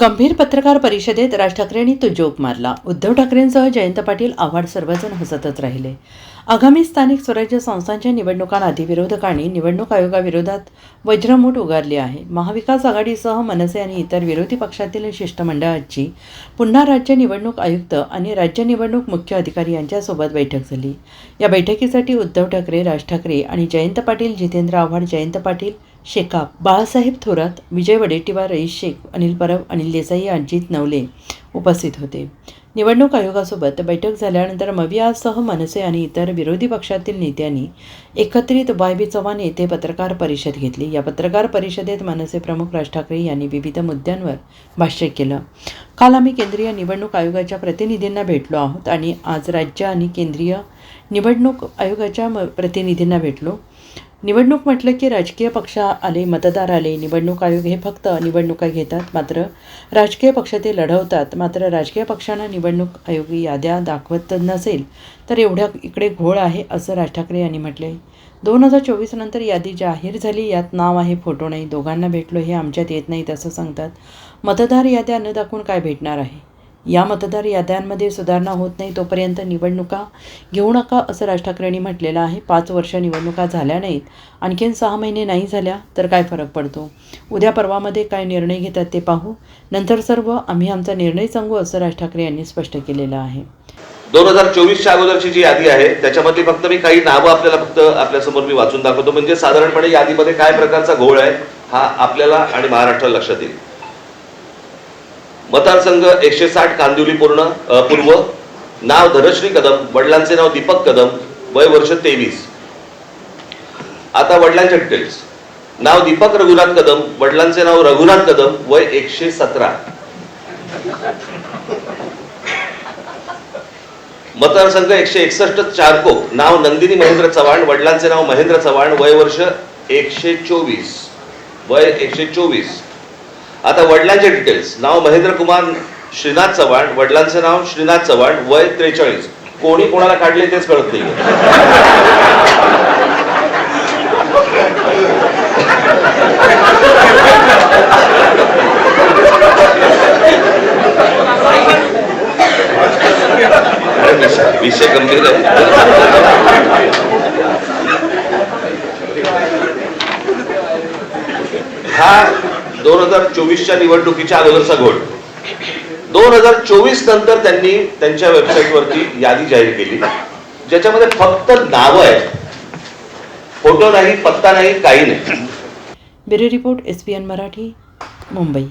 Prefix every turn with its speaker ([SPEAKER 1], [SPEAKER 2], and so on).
[SPEAKER 1] गंभीर पत्रकार परिषदेत राज ठाकरेंनी तो जोक मारला. उद्धव ठाकरेंसह जयंत पाटील आव्हाड सर्वजण हसतच राहिले. आगामी स्थानिक स्वराज्य संस्थांच्या निवडणुकांआधी विरोधकांनी निवडणूक आयोगाविरोधात वज्रमूठ उगारली आहे. महाविकास आघाडीसह मनसे आणि इतर विरोधी पक्षातील शिष्टमंडळाची पुन्हा राज्य निवडणूक आयुक्त आणि राज्य निवडणूक मुख्य अधिकारी यांच्यासोबत बैठक झाली. या बैठकीसाठी उद्धव ठाकरे राज ठाकरे आणि जयंत पाटील जितेंद्र आव्हाड जयंत पाटील शेकाप बाळासाहेब थोरात विजय वडेट्टीवार रईस शेख अनिल परब अनिल देसाई अजित नवले उपस्थित होते. निवडणूक आयोगासोबत बैठक झाल्यानंतर मवियासह मनसे आणि इतर विरोधी पक्षातील नेत्यांनी एकत्रित वाय बी चव्हाण येथे पत्रकार परिषद घेतली. या पत्रकार परिषदेत मनसे प्रमुख राज ठाकरे यांनी विविध मुद्द्यांवर भाष्य केलं. काल आम्ही केंद्रीय निवडणूक आयोगाच्या प्रतिनिधींना भेटलो आहोत आणि आज राज्य आणि केंद्रीय निवडणूक आयोगाच्या म- प्रतिनिधींना भेटलो. निवडणूक म्हटलं की राजकीय पक्ष आले मतदार आले निवडणूक आयोग हे फक्त निवडणुका घेतात मात्र राजकीय पक्ष ते लढवतात. मात्र राजकीय पक्षांना निवडणूक आयोग याद्या दाखवत नसेल तर एवढ्या इकडे घोळ आहे असं राज ठाकरे यांनी म्हटले दोन हजार चोवीस नंतर यादी जाहीर झाली यात नाव आहे फोटो नाही दोघांना भेटलो हे आमच्यात येत नाही असं सांगतात. मतदार याद्या न दाखवून काय भेटणार आहे? या मतदार याद्यांमध्ये सुधारणा होत नाही तोपर्यंत निवडणुका घेऊ नका असं राज ठाकरेंनी म्हटलेलं आहे. पाच वर्ष निवडणुका झाल्या नाहीत. आणखीन सहा महिने नाही झाल्या तर काय फरक पडतो? उद्या परवामध्ये काय निर्णय घेतात ते पाहू. नंतर सर्व आम्ही आमचा निर्णय सांगू असं राज ठाकरे यांनी स्पष्ट केलेलं आहे.
[SPEAKER 2] दोन हजार चोवीसच्या अगोदरची जी यादी आहे त्याच्यामधली फक्त मी काही नावं आपल्याला फक्त आपल्यासमोर मी वाचून दाखवतो. म्हणजे साधारणपणे यादीमध्ये काय प्रकारचा घोळ आहे हा आपल्याला आणि महाराष्ट्राला लक्षात येईल. मतदारसंघ एकशे साठ कांदिवली पूर्ण पूर्व. नाव धनश्री कदम वडिलांचे नाव दीपक कदम वय वर्ष तेवीस. आता वडिलांचे डिटेल्स नाव दीपक रघुनाथ कदम वडिलांचे नाव रघुनाथ कदम वय एकशे सतरा. मतदारसंघ एकशे एकसष्ट चारकोप. नाव नंदिनी महेंद्र चव्हाण वडिलांचे नाव महेंद्र चव्हाण वय वर्ष एकशे चोवीस. वय एकशे चोवीस. आता वडिलांचे डिटेल्स नाव महेंद्र कुमार श्रीनाथ चव्हाण. वडिलांचं नाव श्रीनाथ चव्हाण. वय त्रेचाळीस. कोणी कोणाला काढले तेच कळत नाही विषय गंभीर आहे हा दोन हजार चोवीसच्या निवडणुकीच्या अगोदरचा घोळ. दोन हजार चोवीस नंतर त्यांनी त्यांच्या वेबसाईटवरती यादी जाहीर केली. ज्याच्यामध्ये फक्त नावं आहेत. फोटो नाही पत्ता नाही काही नाही.
[SPEAKER 1] Bureau report S Marathi Mumbai.